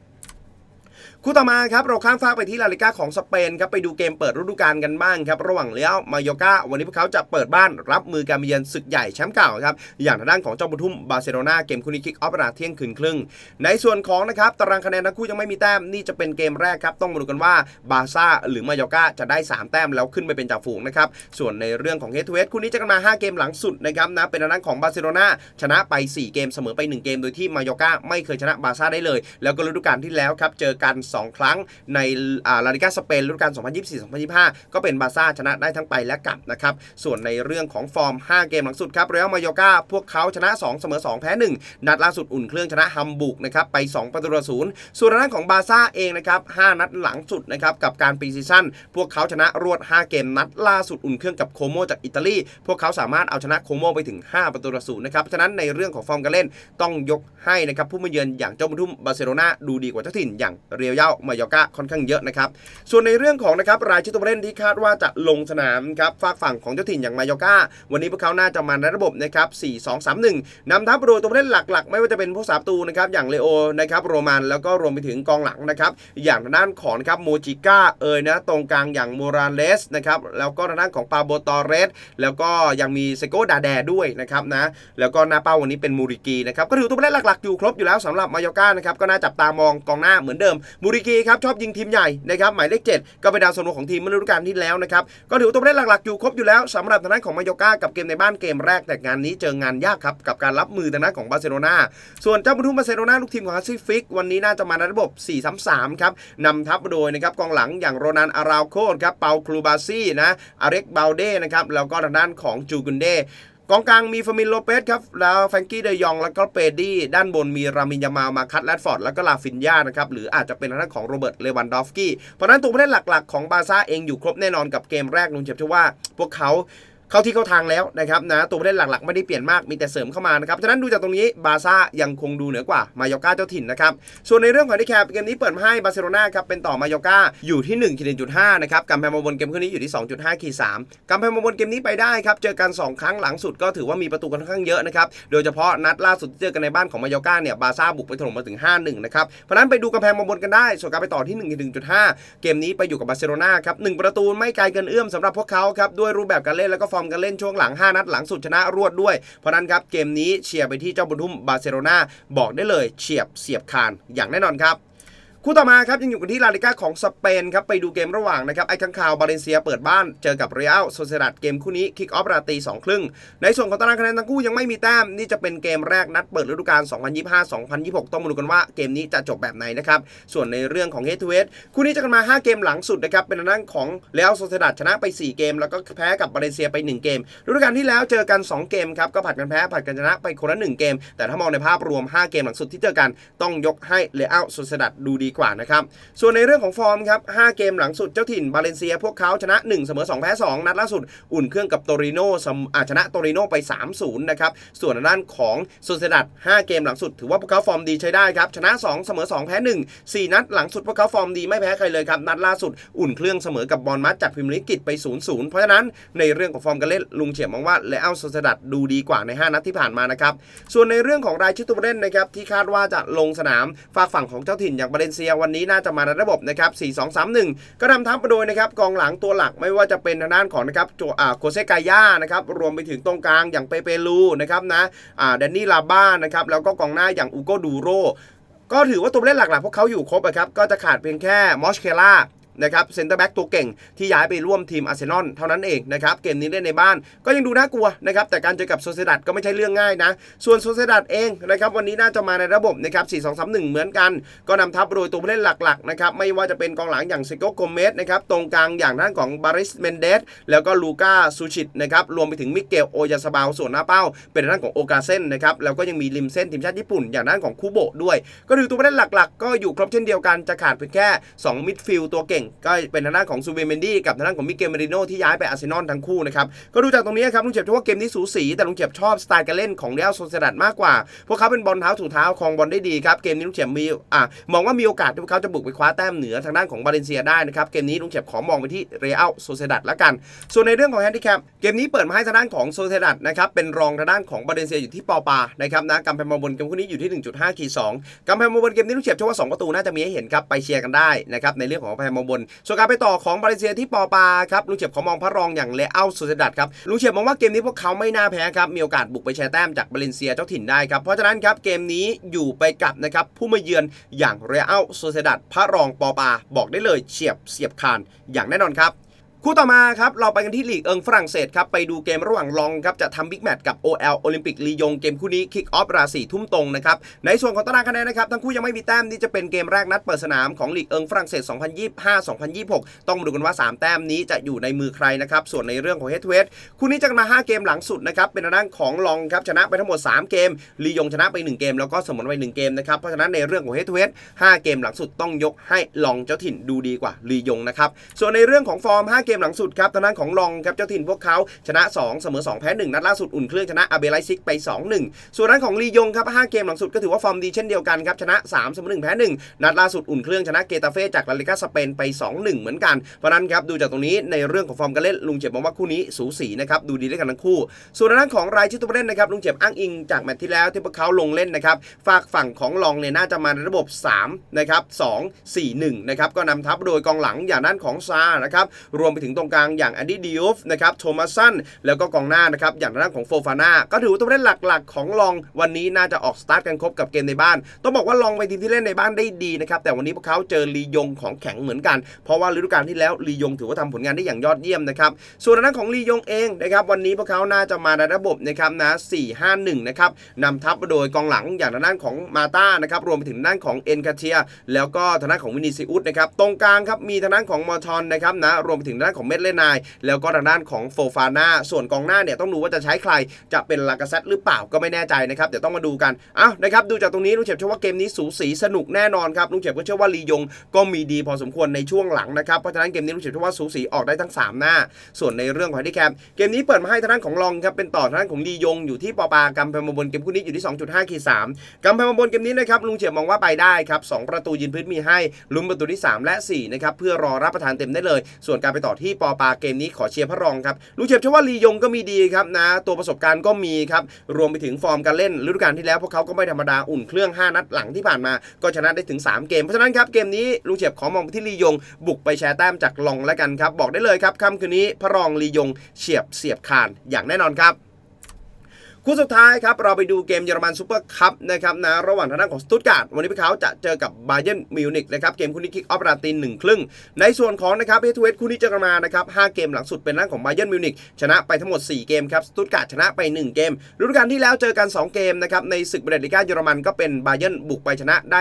คู่ต่อมาครับเราข้ามฟากไปที่ลาลิก้าของสเปนครับไปดูเกมเปิดฤดูกาลกันบ้างครับระหว่างเลี้ยวมายโยกาวันนี้พวกเขาจะเปิดบ้านรับมือการมาเยือนศึกใหญ่แชมป์เก่าครับอย่างทางด้านของเจ้าบุทุ่มบาร์เซโลนาเกมคู่นี้คิกออฟเวลาเที่ยงคืนครึ่ง ในส่วนของนะครับตารางคะแนนทั้งคู่ยังไม่มีแต้มนี่จะเป็นเกมแรกครับต้องมาดูกันว่าบาร์ซ่าหรือมายโยกาจะได้ 3 แต้มแล้วขึ้นไปเป็นจ่าฝูงนะครับส่วนในเรื่องของเฮดทูเฮดคู่นี้จะกันมา 5 เกมหลังสุดนะครับนะเป็นทางด้านของบาร์เซโลนาชนะไป 4 เกมเสมอไป 1 เกมโดยที่มายโยกาไม่เคยชนะบาร์ซ่าได้เลย แล้วก็ฤดูกาลที่แล้วครับเจอกัน2 ครั้งในลาลิกาสเปนฤดูกาล 2024-2025 ก็เป็นบาร์ซ่าชนะได้ทั้งไปและกลับนะครับ ส่วนในเรื่องของฟอร์ม 5 เกมหลังสุดครับเรอัลมาโยกาพวกเขาชนะ 2 เสมอ 2 แพ้ 1 นัดล่าสุดอุ่นเครื่องชนะฮัมบุกนะครับไป 2 ประตูต่อศูนย์ส่วนทางด้านของบาร์ซ่าเองนะครับ 5 นัดหลังสุดนะครับกับการปีซีซั่นพวกเขาชนะรวด 5 เกมนัดล่าสุดอุ่นเครื่องกับโคโมจากอิตาลี พวกเขาสามารถเอาชนะโคโมไปถึง 5 ประตูต่อศูนย์นะครับฉะนั้นในเรื่องของฟอร์มการเล่นต้องยกให้นะครับผู้มาเยือนอย่างเจ้าบุญทุ่มบาร์เซโลนาดูดีกว่าเจ้าถิ่นอย่างเรียลย่ามายอกาค่อนข้างเยอะนะครับ ส่วนในเรื่องของนะครับรายชื่อตัวเล่นที่คาดว่าจะลงสนามครับฝากฝั่งของเจ้าถิ่นอย่างมายอกาวันนี้พวกเขาน่าจะมาในระบบนะครับ 4 2 3 1นำทัพโดยตัวเล่นหลักๆ ไม่ว่าจะเป็นผู้สาประตูนะครับอย่างเลโอนะครับโรมันแล้วก็รวมไปถึงกองหลังนะครับอย่างทางด้านของครับโมจิก้าเอยนะตรงกลางอย่างโมราเลสนะครับแล้วก็ทางด้านของปาโบตอเรสแล้วก็ยังมีเซโกดาแดด้วยนะครับนะแล้วก็หน้าเป้าวันนี้เป็นมูริกีนะครับก็ถือตัวเล่นหลักๆอยู่ครบอยู่แล้วสำหรับมายอกานะครับก็น่าจับตามองกองหน้าเหมือนเดิมมูริกีครับชอบยิงทีมใหญ่นะครับหมายเลข 7 ก็เป็นดาวซันโวของทีมเมื่อฤดูกาลที่แล้วนะครับก็ถือตัวเล่นหลักๆอยู่ครบอยู่แล้วสำหรับทางด้านของมายอร์กากับเกมในบ้านเกมแรกแต่งานนี้เจองานยากครับกับการรับมือทางด้านของบาร์เซโลนาส่วนเจ้าบุญทุ่มบาร์เซโลนาลูกทีมของฮัสซี่ฟิกวันนี้น่าจะมาในระบบ 4-3-3 ครับนำทัพโดยนะครับกองหลังอย่างโรนันอาราโคครับเปาคลูบาซี่นะอาเร็กเบลเด้นะครับแล้วก็ทางด้านของจูกุนเด กองกลางมีฟามินโลเปสครับ แล้วแฟงกี้เดยอง แล้วก็เปดี้ ด้านบนมีรามินยามา มาคัตแลดฟอร์ด แล้วก็ลาฟินยานะครับ หรืออาจจะเป็นทางด้านของโรเบิร์ต เลวันดอฟสกี้ เพราะนั้นตัวผู้เล่นหลักๆ ของบาร์ซ่าเองอยู่ครบแน่นอนกับเกมแรกลุงเจ็บเชื่อว่า พวกเขา เข้าที่เข้าทางแล้วนะครับนะตัวผู้เล่นหลักๆ ไม่ได้เปลี่ยนมากมีแต่เสริมเข้ามานะครับฉะนั้นดูจากตรงนี้บาซ่ายังคงดูเหนือกว่ามายอร์กาเจ้าถิ่นนะครับส่วนในเรื่องของที่แคปเกมนี้เปิดให้บาร์เซโลนาครับเป็นต่อมายอร์กาอยู่ที่1ขีด1.5นะครับกำแพงมาบนเกมคู่นี้อยู่ที่ 2.5ขีด3กำแพงมาบนเกมนี้ไปได้ครับเจอกัน 2 ครั้งหลังสุดก็ถือว่ามีประตูกันค่อนข้างเยอะนะครับโดยเฉพาะนัดล่าสุดที่เจอกันในบ้านของมายอร์กาเนี่ยบาซ่าบุกไปถล่มมาถึง 5-1 นะครับเพราะนั้นไปดูกำแพงมาบนกันได้ ส่วนการไปต่อที่1ขีด1.5เกมนี้ไปอยู่กับบาร์เซโลนาครับหนึ่งประตูไม่ไกลเกินเอื้อมสำหรับพวกเขาครับด้วยรูปแบบการเล่นแล้วก็ฟอร์มการเล่นช่วงหลัง 5 นัดหลังสุดชนะรวดด้วย เพราะนั้นครับเกมนี้เชียร์ไปที่เจ้าบุญทุ่มบาร์เซโลนาบอกได้เลยเฉียบเสียบคานอย่างแน่นอนครับ คู่ต่อมาครับยังอยู่กันที่ลาลิก้าของสเปนครับไปดูเกมระหว่างนะครับไอ้ข้างคาวบาเลนเซียเปิดบ้านเจอกับเรอัลโซเซดัดเกมคู่นี้คิกออฟราตีสองครึ่ง ในส่วนของตารางคะแนนทั้งคู่ยังไม่มีแต้มนี่จะเป็นเกมแรกนัดเปิดฤดูกาล 2025-2026 ต้องมาดูกันว่าเกมนี้จะจบแบบไหนนะครับส่วนในเรื่องของ Head to Head คู่นี้จะกันมา 5 เกมหลังสุดนะครับเป็นทางด้านของเรอัลโซเซดัดชนะไป 4 เกม แล้วก็แพ้กับบาเลนเซียไป 1 เกมฤดูกาลที่แล้วเจอกัน 2 เกมครับก็ผัดกันแพ้ผัดกันชนะไปคนละ1เกม แต่ถ้ามองในภาพรวม 5 เกมหลังสุดที่เจอกันต้องยกให้เรอัลโซเซดัดดูดีกว่านะครับ ส่วนในเรื่องของฟอร์มครับ 5 เกมหลังสุดเจ้าถิ่นบาเลนเซีย พวกเขาชนะ 1 เสมอ 2 แพ้ 2 นัดล่าสุด อุ่นเครื่องกับโตริโนอาชนะโตริโนไป 3-0 นะครับ ส่วนด้านของโซเซดัด5เกมหลังสุด ถือว่าพวกเขาฟอร์มดีใช้ได้ครับ ชนะ 2 เสมอ 2 แพ้ 1 4 นัดหลังสุดพวกเขาฟอร์มดีไม่แพ้ใครเลยครับ นัดล่าสุดอุ่นเครื่องเสมอกับบอลมัดจากพิมลิกิตไป 0-0 เพราะฉะนั้นในเรื่องของฟอร์มการเล่นลุงเฉียบมองว่าเลอัลโซเซดัดดูดีกว่าใน 5 นัดที่ผ่านมานะครับส่วนในเรื่องของรายชื่อตัวเล่นนะครับที่คาดว่าจะลงสนามฝากฝั่งของเจ้าถิ่นอย่างบาเลนเซียวันนี้น่าจะมาในระบบนะครับ4-2-3-1 ก็นำทัพมาโดยนะครับกองหลังตัวหลักไม่ว่าจะเป็นทางด้านของนะครับโจอ่าโคเซกาย่านะครับรวมไปถึงตรงกลางอย่างเปเปลูนะครับนะอ่าแดนนี่ลาบ้านะครับแล้วก็กองหน้าอย่างอูโกดูโรก็ถือว่าตัวเล่นหลักๆ พวกเขาอยู่ครบอะครับก็จะขาดเพียงแค่มอชเคล่า นะครับเซนเตอร์แบ็กตัวเก่งที่ย้ายไปร่วมทีมอาร์เซนอลเท่านั้นเองนะครับเกมนี้เล่นในบ้านก็ยังดูน่ากลัวนะครับแต่การเจอกับโซเซดัดก็ไม่ใช่เรื่องง่ายนะ ส่วนโซเซดัดเองนะครับวันนี้น่าจะมาในระบบนะครับ4-2-3-1 เหมือนกัน ก็นำทัพโดยตัวผู้เล่นหลักๆนะครับไม่ว่าจะเป็นกองหลังอย่างเซโกโกเมสนะครับตรงกลางอย่างด้านของบาริสเมนเดสแล้วก็ลูก้าซูชิตนะครับรวมไปถึงมิเกลโอยาสบาวส่วนหน้าเป้า เป็นด้านของโอกาเซนนะครับแล้วก็ยังมีริมเส้นทีมชาติญี่ปุ่น อย่างด้านของคูโบะด้วย ก็ดูตัวผู้เล่นหลักๆ ก็อยู่ครบเช่นเดียวกันจะขาดเพียงแค่ 2 มิดฟิลด์ตัวเก่งก็เป็นทางด้านของซูเบเมนดี้กับทางด้านของมิเกลเมริโนที่ย้ายไปอาร์เซนอลทั้งคู่นะครับก็ดูจากตรงนี้ครับลุงเจ็บว่าเกมนี้สูสีแต่ลุงเจ็บชอบสไตล์การเล่นของเรอัลโซเซดัดมากกว่า พวกเขาเป็นบอลเท้าถูเท้าครองบอลได้ดีครับเกมนี้ลุงเจ็บมีอ่ามองว่ามีโอกาสที่พวกเขาจะบุกไปคว้าแต้มเหนือทางด้านของบาเลนเซียได้นะครับเกมนี้ลุงเจ็บขอมองไปที่เรอัลโซเซดัดละกัน ส่วนในเรื่องของแฮนดิแคปเกมนี้เปิดมาให้ทางด้านของโซเซดัดนะครับเป็นรองทางด้านของบาเลนเซียอยู่ที่ปอปานะครับนะกำแพงมาบนเกมคู่นี้อยู่ที่ 1.5ขีด2กำแพงมาบนเกมนี้ลุงเจ็บเชื่อว่า2ประตูน่าจะมีให้เห็นครับไปเชียร์กันได้นะครับในเรื่องของกำแพงมาบน ส่วนการไปต่อของบาเลเซียที่ปอปาครับลุงเฉียบเขามองพระรองอย่างเลอัลโซเซดัดครับลุงเฉียบมองว่าเกมนี้พวกเขาไม่น่าแพ้ครับมีโอกาสบุกไปแชร์แต้มจากบาเลเซียเจ้าถิ่นได้ครับเพราะฉะนั้นครับเกมนี้อยู่ไปกับนะครับผู้มาเยือนอย่างเรอัลโซเซดัดพระรองปอปา บอกได้เลยเฉียบเสียบคานอย่างแน่นอนครับ คู่ต่อมาครับเราไปกันที่ลีกเอิงฝรั่งเศสครับไปดูเกมระหว่างลองครับจะทำบิ๊กแมตช์กับ OL โอลิมปิกลียงเกมคู่นี้คิกออฟราศีทุ่มตรงนะครับในส่วนของตารางคะแนนนะครับทั้งคู่ยังไม่มีแต้มนี่จะเป็นเกมแรกนัดเปิดสนามของลีกเอิงฝรั่งเศส 2025-2026 ต้องมาดูกันว่า 3 แต้มนี้จะอยู่ในมือใครนะครับส่วนในเรื่องของเฮดเวสคู่นี้จะมา 5 เกมหลังสุดนะครับเป็นทางด้านของลองครับชนะไปทั้งหมด 3 เกมลียงชนะไป 1 เกม แล้วก็เสมอไป1เกมนะครับเพราะฉะนั้นในเรื่องของเฮดเวส5เกมหลังสุดต้องยกให้ลองเจ้าถิ่นดูดีกว่าลียงนะครับส่วนในเรื่องของฟอร์ม5เกมกมหลังสุดครับทางด้านของลองครับเจ้าถิ่นพวกเขาชนะ 2 เสมอ 2 แพ้ 1 นัดล่าสุดอุ่นเครื่องชนะอาเบไลซิกไป 2-1 ส่วนด้านของลียงครับ5เกมหลังสุดก็ถือว่าฟอร์มดีเช่นเดียวกันครับชนะ 3 เสมอ 1 แพ้ 1 นัดล่าสุดอุ่นเครื่องชนะเกตาเฟ่จากลาลิกาสเปนไป 2-1 เหมือนกัน เพราะนั้นครับดูจากตรงนี้ในเรื่องของฟอร์มการเล่นลุงเจ็บมองว่าคู่นี้สูสีนะครับดูดีด้วยกันทั้งคู่ ส่วนด้านของรายชื่อตัวผู้เล่นนะครับลุงเจ็บอ้างอิงจากแมตช์ที่แล้วที่พวกเขาลงเล่นนะครับฝากฝั่งของลองเนี่ยน่าจะมาในระบบ3นะครับ2 4 1นะครับก็นำทัพโดยกองหลังอย่างด้านของซานะครับรวมไปถึงตรงกลางอย่างอดีดิฟนะครับโทมัสสันแล้วก็กองหน้านะครับอย่างด้านของโฟฟาน่าก็ถือว่าตัวเล่นหลักๆ ของลองวันนี้น่าจะออกสตาร์ทกันครบกับเกมในบ้าน ต้องบอกว่าลองไปทีมที่เล่นในบ้านได้ดีนะครับแต่วันนี้พวกเขาเจอลียงของแข็งเหมือนกัน เพราะว่าฤดูกาลที่แล้วลียงถือว่าทำผลงานได้อย่างยอดเยี่ยมนะครับส่วนทางด้านของลียงเองนะครับวันนี้พวกเขาน่าจะมาในระบบนะครับนะ4-5-1นะครับนำทัพโดยกองหลังอย่างด้านของมาต้านะครับรวมไปถึงด้านของเอ็นคาเทีย แล้วก็ทางด้านของวินิซิอุสนะครับตรงกลางครับมีทางด้านของมอทอนนะครับนะรวมไปถึงทางด้านของเมดเลนาย แล้วก็ทางด้านของโฟฟาน่าส่วนกองหน้าเนี่ยต้องดูว่าจะใช้ใครจะเป็นลากาเซตหรือเปล่าก็ไม่แน่ใจนะครับเดี๋ยวต้องมาดูกันอ้าวนะครับดูจากตรงนี้ลุงเฉบเชื่อว่าเกมนี้สูสีสนุกแน่นอนครับลุงเฉบก็เชื่อว่าลียงก็มีดีพอสมควรในช่วงหลังนะครับเพราะฉะนั้นเกมนี้ลุงเฉบเชื่อว่าสูสีออกได้ทั้ง 3 หน้า ส่วนในเรื่องของแฮนดิแคปเกมนี้เปิดมาให้ทางด้านของลองครับเป็นต่อทางด้านของลียงอยู่ที่ปอปากำแพงมบนเกมคู่นี้อยู่ที่ 2.5ขีด3กำแพงมบนเกมนี้นะครับลุงเฉียบมองว่าไปได้ครับสองประตูยืนพื้นมีให้ลุ้นประตูที่ 3 และ4นะครับเพื่อรอรับประทานเต็มได้เลย ส่วนการไปต่อที่ปอปาเกมนี้ขอเชียร์พระรองครับลุงเฉียบเชื่อว่าลียงก็มีดีครับนะ ตัวประสบการณ์ก็มีครับ รวมไปถึงฟอร์มการเล่นฤดูกาลที่แล้วพวกเขาก็ไม่ธรรมดาอุ่นเครื่อง 5 นัดหลังที่ผ่านมา ก็ชนะได้ถึง 3 เกม เพราะฉะนั้นครับเกมนี้ลุงเฉียบขอมองไปที่ลียง บุกไปแชร์แต้มจากลองแล้วกันครับ บอกได้เลยครับค่ำคืนนี้พระรองลียงเฉียบเสียบคานอย่างแน่นอนครับ คู่สุดท้ายครับเราไปดูเกมเยอรมันซูเปอร์คัพนะครับนะระหว่างทางด้านของสตุตการ์ดวันนี้พวกเขาจะเจอกับบาเย r n นมิวนิกนะครับเกมคู่นี้คิกออฟราตีนหนึ่งครึ่งในส่วนของนะครับเฮทูเวสคู่นี้เจอกันมานะครับห้าเกมหลังสุดเป็นด้านของบาเย r n นมิวนิกชนะไปทั้งหมด 4 เกมครับสตุตการ์ดชนะไป 1 เกมฤดูกาลที่แล้วเจอกัน 2 เกมนะครับในศึกเบรดลิก้าเยอรมันก็เป็นบาเย r n นบุกไปชนะได้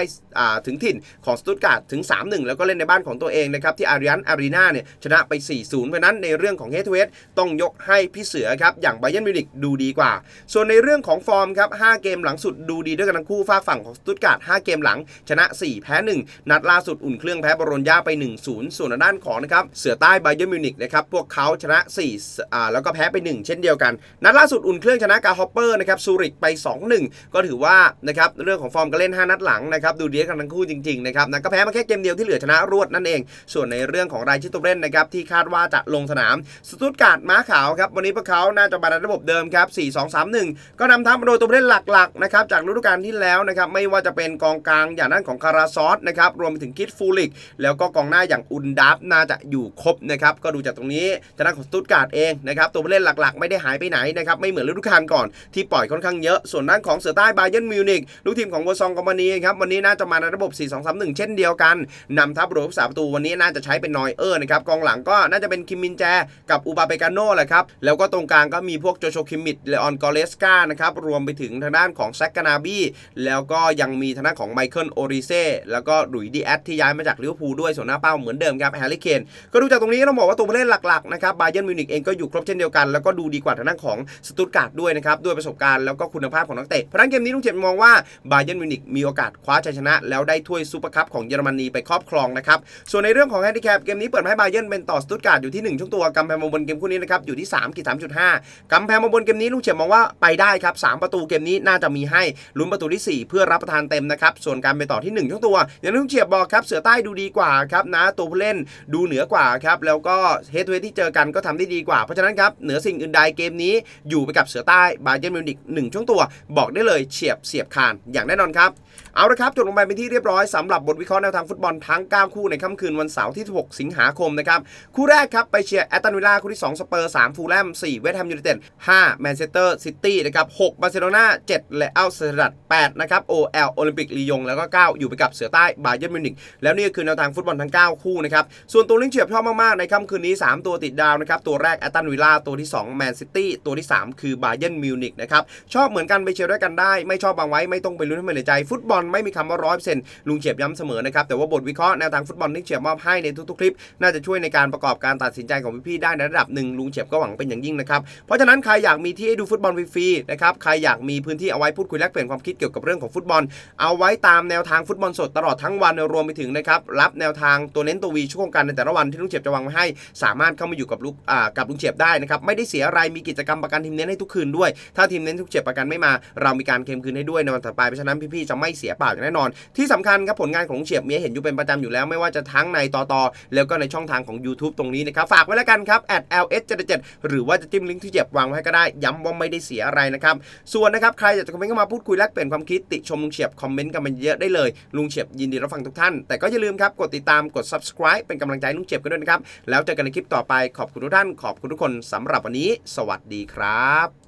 ถึงถิ่นของสตุตการ์ดถึง 3-1 แล้วก็เล่นในบ้านของตัวเองนะครับที่อาริยันอารีนาเนี่ยชนะไป 4-0เพราะนั้นในเรื่องของเฮทูเวสต้องยกให้พี่เสือครับอย่างบาเย r n นมิวนิกดูดีกว่าส่วนในเรื่องของฟอร์มครับ5เกมหลังสุดดูดีด้วยกันทั้งคู่ฝากฝั่งของสตุตการ์ด5เกมหลัง ชนะ 4 แพ้ 1 นัดล่าสุดอุ่นเครื่องแพ้บรอนยาไป 1-0 ส่วนด้านของนะครับเสือใต้ไบเยอร์มิวนิกนะครับพวกเขาชนะ4อ่าแล้วก็แพ้ไป 1 เช่นเดียวกัน นัดล่าสุดอุ่นเครื่องชนะกาฮอปเปอร์นะครับซูริกไป 2-1 ก็ถือว่านะครับเรื่องของฟอร์มการเล่น 5 นัดหลังนะครับดูดีด้วยกันทั้งคู่จริงๆนะครับนะก็แพ้มาแค่เกมเดียวที่เหลือชนะรวดนั่นเอง ส่วนในเรื่องของรายชื่อตัวเล่นนะครับที่คาดว่าจะลงสนามสตุตการ์ดม้าขาวครับวันนี้พวกเขาน่าจะมาในระบบเดิมครับ1 ก็นำทัพมาโดยตัวผู้เล่นหลักๆนะครับจากฤดูกาลที่แล้วนะครับไม่ว่าจะเป็นกองกลางอย่างนั้นของคาราซอสนะครับรวมไปถึงคิดฟูลิก แล้วก็กองหน้าอย่างอุนดับน่าจะอยู่ครบนะครับก็ดูจากตรงนี้ทางด้านของสตุตการ์ดเองนะครับตัวผู้เล่นหลักๆ ไม่ได้หายไปไหนนะครับไม่เหมือนฤดูกาลก่อนที่ปล่อยค่อนข้างเยอะ ส่วนด้านของเสือใต้บาเย r n นมิวนิกลูกทีมของวอซองกอมมานีครับวันนี้น่าจะมาในระบบ 4-2-3-1 เช่นเดียวกันนำทัพโรบสาประตูวันนี้น่าจะใช้เป็นนอยเออร์นะครับกองหลังก็น่าจะเป็นคิมมินแจกับอูบาเปกาโน่แหละครับแล้วก็ตรงกลางก็มีพวกโจโชคิมมิดเลออนกอเลสกานะครับรวมไปถึงทางด้านของแซกกานาบี้แล้วก็ยังมีทางด้านของไมเคิลโอริเซ่แล้วก็หลุยดีแอตที่ย้ายมาจากลิเวอร์พูลด้วยส่วนหน้าเป้าเหมือนเดิมครับแฮร์รี่เคนก็ดูจากตรงนี้ต้องบอกว่าตัวผู้เล่นหลักๆนะครับบาเยนมิวนิกเองก็อยู่ครบเช่นเดียวกัน แล้วก็ดูดีกว่าทางด้านของสตุตการ์ดด้วยนะครับด้วยประสบการณ์แล้วก็คุณภาพของนักเตะเพราะนั้นเกมนี้ลุงเจ็บมองว่าบาเยนมิวนิกมีโอกาสคว้าชัยชนะ แล้วได้ถ้วยซูเปอร์คัพของเยอรมนีไปครอบครองนะครับส่วนในเรื่องของแฮนดิแคปเกมนี้เปิดให้บาเยนเป็นต่อสตุตการ์ดอยู่ที่1ช่วงตัวกำแพงมาบนเกมคู่นี้นะครับอยู่ที่3กีด3.5กำแพงมาบนเกมนี้ลุงเฉียบมองว่าไปได้ครับสามประตูเกมนี้น่าจะมีให้ลุ้นประตูที่ 4 เพื่อรับประทานเต็มนะครับ ส่วนการไปต่อที่1ช่วงตัว อย่างที่ลุงเฉียบบอกครับ เสือใต้ดูดีกว่าครับนะ ตัวผู้เล่นดูเหนือกว่าครับ แล้วก็เฮดทูเฮดที่เจอกันก็ทำได้ดีกว่า เพราะฉะนั้นครับ เหนือสิ่งอื่นใดเกมนี้อยู่ไปกับเสือใต้บาเยนมิวนิกหนึ่งช่วงตัว บอกได้เลยเฉียบเสียบคานอย่างแน่นอนครับ เอาละครับจบลงไปเป็นที่เรียบร้อยสำหรับบทวิเคราะห์แนวทางฟุตบอลทั้ง 9 คู่ในค่ำคืนวันเสาร์ที่ 6 สิงหาคมนะครับ คู่แรกครับไปเชียร์แอตตันวิลล่าคู่ที่ 2 สเปอร์3ฟูลแลม4เวสต์แฮมยูไนเต็ด5แมนเชสเตอร์ซิตี้นะครับ6บาร์เซโลนา7และอัลเซดัด8นะครับโอเอลโอลิมปิกลียงแล้วก็ 9 อยู่ไปกับเสือใต้บาเย r n นมิวนิกแล้วนี่ก็คือแนวทางฟุตบอลทั้ง 9 คู่นะครับส่วนตัวลิงเฉียบชอบมากๆในค่ำคืนนี้ 3 ตัวติดดาวนะครับตัวแรกแอตตันวิลล่าตัวที่2แมนซิตี้ตัวที่ 3 คือบาเย r n นมิวนิกนะครับชอบเหมือนกันไปเชียร์ด้วยกันได้ไม่ชอบบางไว้ไม่ต้องไปลุ้นให้มันเลยใจฟุตบอลไม่มีคำว่าร้อยเปอร์เซ็นต์ลุงเฉียบย้ำเสมอนะครับแต่ว่าบทวิเคราะห์แนวทางฟุตบอลที่เฉียบมอบให้ในทุกๆคลิป น่าจะช่วยในการประกอบการตัดสินใจของพี่ๆได้ในระดับหนึ่งลุงเฉียบก็หวังเป็นอย่างยิ่งนะครับเพราะฉะนั้นใครอยากมีที่ให้ดูฟุตบอลฟรีๆนะครับใครอยากมีพื้นที่เอาไว้พูดคุยแลกเปลี่ยนความคิดเกี่ยวกับเรื่องของฟุตบอล เอาไว้ตามแนวทางฟุตบอลสดตลอดทั้งวันรวมไปถึงนะครับรับแนวทางตัวเน้นตัววีช่วงกันในแต่ละวันที่ลุงเฉียบจะวางไว้ให้ สามารถเข้ามาอยู่กับลูกอ่ากับลุงเฉียบได้นะครับไม่ได้เสียอะไรมีกิจกรรมประกันทีมเน้นให้ทุกคืนด้วย ถ้าทีมเน้นทุกเฉียบประกันไม่มา เรามีการเคลมคืนให้ด้วยในวันถัดไปเพราะฉะนั้นพี่ๆจะไม่เสียเปล่าอย่างแน่นอน ที่สำคัญครับผลงานของลุงเฉียบเมีให้เห็นอยู่เป็นประจำอยู่แล้วไม่ว่าจะทั้งในต่อต่อแล้วก็ในช่องทางของ YouTube ตรงนี้นะครับฝากไว้แล้วกันครับ @ls77 หรือว่าจะจิ้มลิงก์ที่เฉียบวางไว้ก็ได้ ย้ำว่าไม่ได้เสียอะไรนะครับส่วนนะครับใครอยากจะคอมเมนต์เข้ามาพูดคุยแลกเปลี่ยนความคิดติชมลุงเฉียบคอมเมนต์กันมาเยอะได้เลยลุงเฉียบยินดีรับฟังทุกท่าน แต่ก็อย่าลืมครับกดติดตามกด subscribe เป็นกำลังใจลุงเฉียบกันด้วยนะครับแล้วเจอกันในคลิปต่อไปขอบคุณทุกท่านขอบคุณทุกคนสำหรับวันนี้ สวัสดีครับ